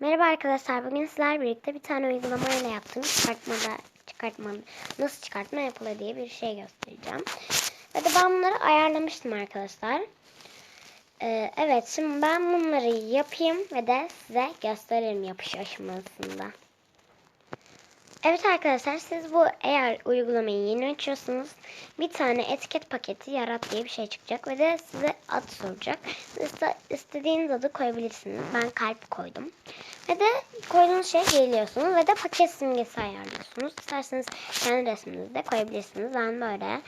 Merhaba arkadaşlar. Bugün sizlerle birlikte bir tane uygulamayla yaptığım çıkartmada çıkartma nasıl çıkartma yapılır diye bir şey göstereceğim. Ve de ben bunları ayarlamıştım arkadaşlar. Ee, evet şimdi ben bunları yapayım ve de size gösteririm yapış aşamasında. Evet arkadaşlar siz bu eğer uygulamayı yeni açıyorsanız bir tane etiket paketi yarat diye bir şey çıkacak ve de size ad soracak. De istediğiniz adı koyabilirsiniz. Ben kalp koydum. Ve de koyduğunuz şey geliyorsunuz ve de paket simgesi ayarlıyorsunuz. İsterseniz kendi resminizi de koyabilirsiniz. Ben böyle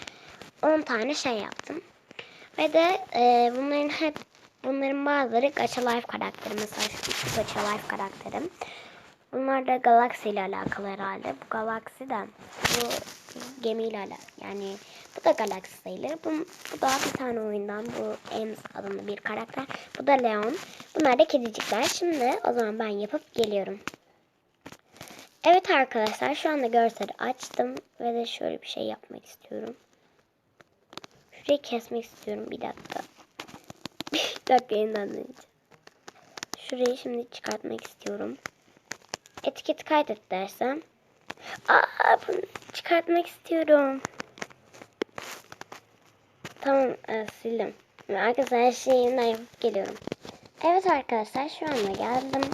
10 tane şey yaptım. Ve de e, bunların hep bunların bazıları Gacha Life karakteri. Mesela şu Gacha Life karakterim. Bunlar da Galaxy ile alakalı herhalde. Bu Galaxy de bu gemiyle alakalı. Yani bu da Galaxy sayılır. Bu, bu da bir tane oyundan. Bu Ems adında bir karakter. Bu da Leon. Bunlar da kedicikler. Şimdi o zaman ben yapıp geliyorum. Evet arkadaşlar şu anda görseli açtım. Ve de şöyle bir şey yapmak istiyorum. Şurayı kesmek istiyorum. Bir dakika. bir dakika yeniden. Şurayı şimdi çıkartmak istiyorum etiketi kaydet dersem. Aa bunu çıkartmak istiyorum. Tamam e, sildim. Arkadaşlar her şeyi yeniden yapıp geliyorum. Evet arkadaşlar şu anda geldim.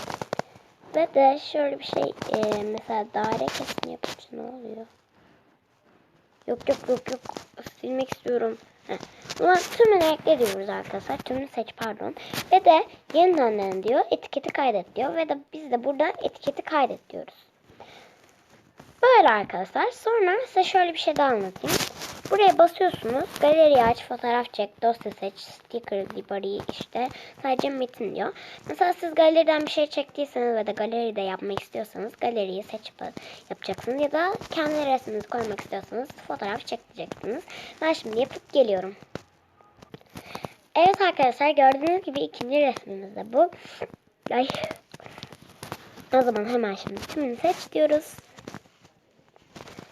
Ve de şöyle bir şey e, mesela daire kesim yapınca ne oluyor? Yok yok yok yok silmek istiyorum. Heh. Ulan tümünü ekle diyoruz arkadaşlar. Tümünü seç pardon. Ve de yeniden diyor. Etiketi kaydet diyor. Ve de biz de burada etiketi kaydet diyoruz. Böyle arkadaşlar. Sonra size şöyle bir şey daha anlatayım. Buraya basıyorsunuz. Galeriyi aç, fotoğraf çek, dosya seç, sticker library işte. Sadece metin diyor. Mesela siz galeriden bir şey çektiyseniz ve de galeride yapmak istiyorsanız galeriyi seçip yapacaksınız. Ya da kendi resminizi koymak istiyorsanız fotoğraf çekeceksiniz. Ben şimdi yapıp geliyorum. Evet arkadaşlar gördüğünüz gibi ikinci resmimiz de bu. Ay. O zaman hemen şimdi tümünü seç diyoruz.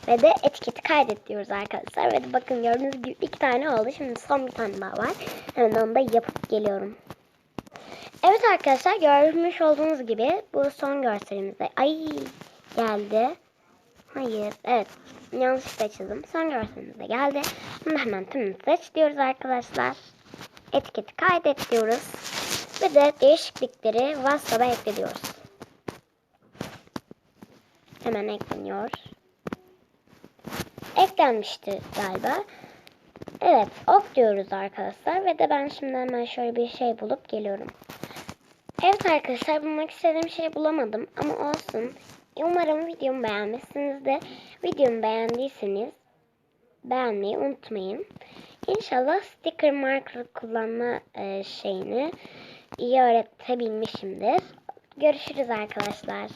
Ve de etiketi kaydet diyoruz arkadaşlar. Ve de bakın gördüğünüz gibi iki tane oldu. Şimdi son bir tane daha var. Hemen onu da yapıp geliyorum. Evet arkadaşlar görmüş olduğunuz gibi bu son görselimizde. Ay geldi. Hayır evet yanlışlıkla çizdim. Son görselimizde geldi. Şimdi hemen tümünü seç diyoruz arkadaşlar. Etiketi kaydet diyoruz. Ve de değişiklikleri WhatsApp'a ekliyoruz. Hemen ekleniyor eklenmişti galiba. Evet ok diyoruz arkadaşlar ve de ben şimdi hemen şöyle bir şey bulup geliyorum. Evet arkadaşlar bulmak istediğim şey bulamadım ama olsun. Umarım videomu beğenmişsinizdir. Videomu beğendiyseniz beğenmeyi unutmayın. İnşallah sticker marker kullanma e, şeyini iyi öğretebilmişimdir. Görüşürüz arkadaşlar.